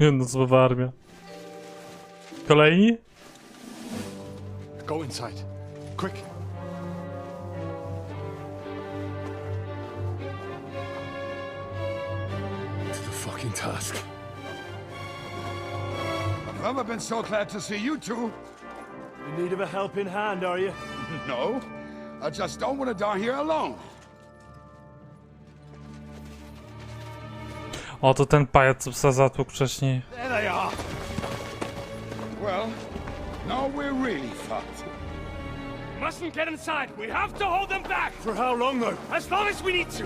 Jednostwowa armia. Kolejni? Go inside. Quick. To the fucking task. I've never been so glad to see you two. In need of a helping hand, are you? No, I just don't want to die here alone. O, to ten pajac, co psa zatłukł wcześniej. There they are. Well, now we're really fucked. Mustn't get inside. We have to hold them back. For how long, though? As long as we need to.